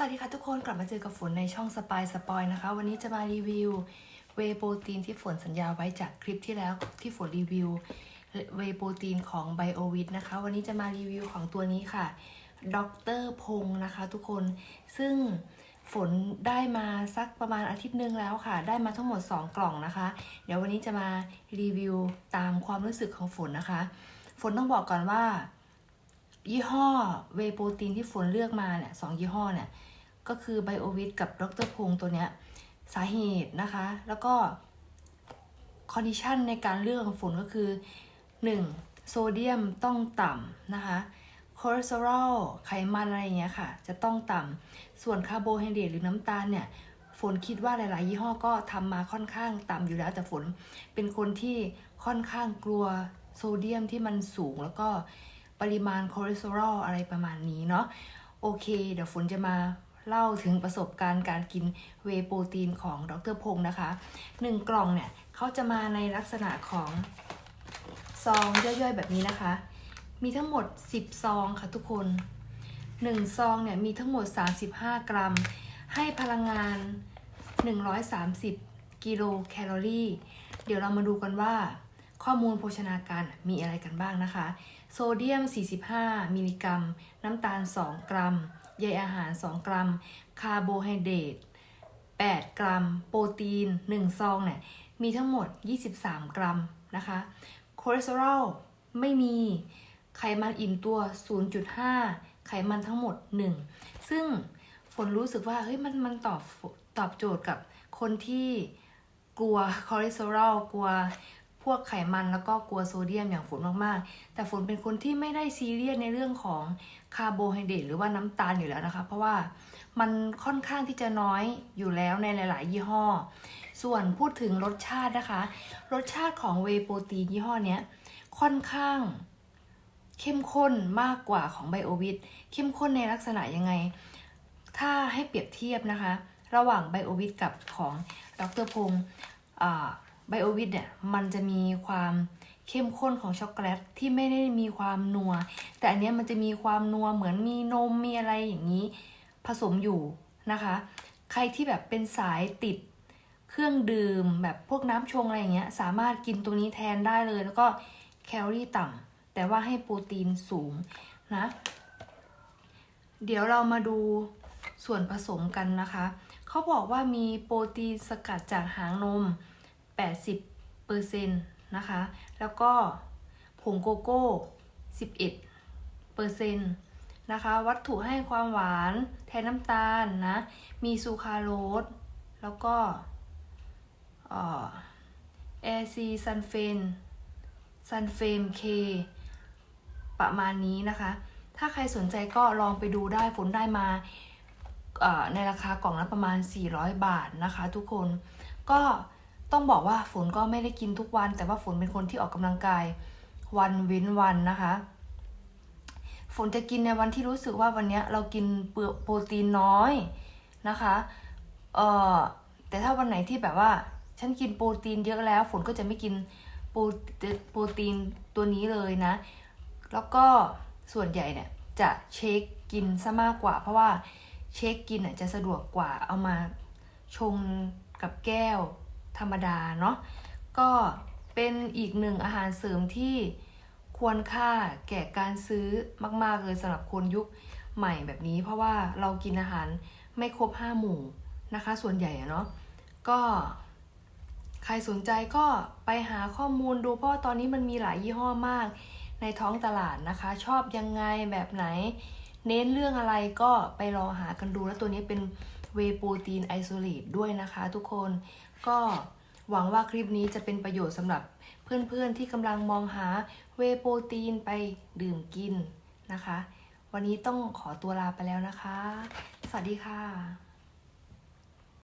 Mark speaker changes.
Speaker 1: สวัสดีค่ะทุกคนกลับมาเจอกับฝนในช่องสปายสปอยนะคะ วันนี้จะมารีวิวเวโปรตีนที่ฝนสัญญาไว้จากคลิปที่แล้วที่ฝนรีวิวเวโปรตีนของไบโอวิทนะคะ วันนี้จะมารีวิวของตัวนี้ค่ะดรพงศ์นะคะ ทุกคนซึ่งฝนได้มาสักประมาณอาทิตย์หนึงแล้วค่ะ ได้มาทั้งหมด 2 กล่องนะคะ เดี๋ยววันนี้จะมารีวิวตามความรู้สึกของฝนนะคะ ฝนต้องบอกก่อนว่า ยี่ห้อเวโปรตีนที่ฝนเลือกมาเนี่ยสองยี่ห้อเนี่ย ก็คือไบโอวิทกับดรพงศ์ตัวเนี้ยสาเหตุนะคะ แล้วก็คอนดิชันในการเลือกของฝนก็คือ 1. โซเดียมต้องต่ำนะคะคอเลสเตอรอลไขมันอะไรเงี้ยค่ะ จะต้องต่ำส่วนคาร์โบไฮเดรตหรือน้ำตาลเนี่ยฝนคิดว่าหลาย ๆ ยี่ห้อก็ทำมาค่อนข้างต่ำอยู่แล้วแต่ฝนเป็นคนที่ค่อนข้างกลัวโซเดียมที่มันสูง แล้วก็ปริมาณคอเลสเตอรอลอะไรประมาณนี้เนาะโอเค เดี๋ยวฝนจะมา เล่าถึงประสบการณ์การกินเวโปรตีนของดรพงศ์นะคะหนึ่งกล่องเนี่ยเขาจะมาในลักษณะของซองย่อยๆแบบนี้นะคะ มีทั้งหมด 10 ซองค่ะทุกคน 1 ซองเนี่ยมีทั้งหมด 35 กรัม ให้พลังงาน 130 กิโลแคลอรี่ เดี๋ยวเรามาดูกันว่าข้อมูลโภชนาการมีอะไรกันบ้างนะคะ โซเดียม 45 มิลลิกรัม น้ำตาล 2 กรัม ใยอาหาร 2 กรัม คาร์โบไฮเดรต8 กรัม โปรตีน 1 ซองเนี่ยมีทั้งหมด 23 กรัมนะคะคอเลสเตอรอลไม่มีไขมันอิ่มตัว 0.5 ไขมันทั้งหมด 1 ซึ่งฝนรู้สึกว่าเฮ้ยมันมันตอบตอบโจทย์กับคนที่กลัวคอเลสเตอรอลกลัว วกไขมันแล้วก็กลัวโซเดียมอย่างฝนมากๆ แต่ฝนเป็นคนที่ไม่ได้ซีเรียสในเรื่องของคาร์โบไฮเดรตหรือว่าน้ำตาลอยู่แล้วนะคะ เพราะว่ามันค่อนข้างที่จะน้อยอยู่แล้วในหลาย ๆ ยี่ห้อ ส่วนพูดถึงรสชาตินะคะ รสชาติของเวโปรตีนยี่ห้อเนี้ยค่อนข้างเข้มข้นมากกว่าของไบโอวิทเข้มข้นในลักษณะยังไง ถ้าให้เปรียบเทียบนะคะ ระหว่างไบโอวิทกับของดรพงศ์ ไบโอวิทเนี่ยมันจะมีความเข้มข้นของช็อกโกแลตที่ไม่ได้มีความนัว แต่อันนี้มันจะมีความนัวเหมือนมีนมมีอะไรอย่างนี้ ผสมอยู่นะคะ ใครที่แบบเป็นสายติดเครื่องดื่มแบบพวกน้ำชงอะไรอย่างเงี้ยสามารถกินตัวนี้แทนได้เลย แล้วก็แคลอรี่ต่ำแต่ว่าให้โปรตีนสูงนะ เดี๋ยวเรามาดูส่วนผสมกันนะคะ เขาบอกว่ามีโปรตีนสกัดจากหางนม 80%นะคะ แล้วก็ผงโกโก้ 11%นะคะ วัตถุให้ความหวานแทนน้ำตาลนะ มีซูคราโรสแล้วก็แอซีซันเฟนซันเฟมเคประมาณนี้นะคะ ถ้าใครสนใจก็ลองไปดูได้ฝนได้มาในราคากล่องละประมาณ 400 บาทนะคะทุกคนก็ ต้องบอกว่าฝนก็ไม่ได้กินทุกวัน แต่ว่าฝนเป็นคนที่ออกกำลังกายวันเว้นวันนะคะฝนจะกินในวันที่รู้สึกว่าวันนี้เรากินโปรตีนน้อยนะคะเอ่อแต่ถ้าวันไหนที่แบบว่าฉันกินโปรตีนเยอะแล้ว ฝนก็จะไม่กินโปรโปรตีนตัวนี้เลยนะ แล้วก็ส่วนใหญ่เนี่ยจะเช็คกินซะมากกว่า เพราะว่าเช็คกินอะจะสะดวกกว่าเอามาชงกับแก้ว ธรรมดาเนาะก็เป็นอีกหนึ่งอาหารเสริมที่ควรค่าแก่การซื้อมาก ๆ เลยสำหรับคนยุคใหม่แบบนี้ เพราะว่าเรากินอาหารไม่ครบห้าหมู่นะคะ ส่วนใหญ่อะเนาะก็ใครสนใจก็ไปหาข้อมูลดูเพราะว่าตอนนี้มันมีหลายยี่ห้อมากในท้องตลาดนะคะ ชอบยังไงแบบไหน เน้นเรื่องอะไรก็ไปรอหากันดู แล้วตัวนี้เป็นเวโปรตีนไอโซเลตด้วยนะคะทุกคนก็หวังว่าคลิปนี้จะเป็นประโยชน์สำหรับเพื่อนๆที่กำลังมองหาเวโปรตีนไปดื่มกินนะคะ วันนี้ต้องขอตัวลาไปแล้วนะคะ สวัสดีค่ะ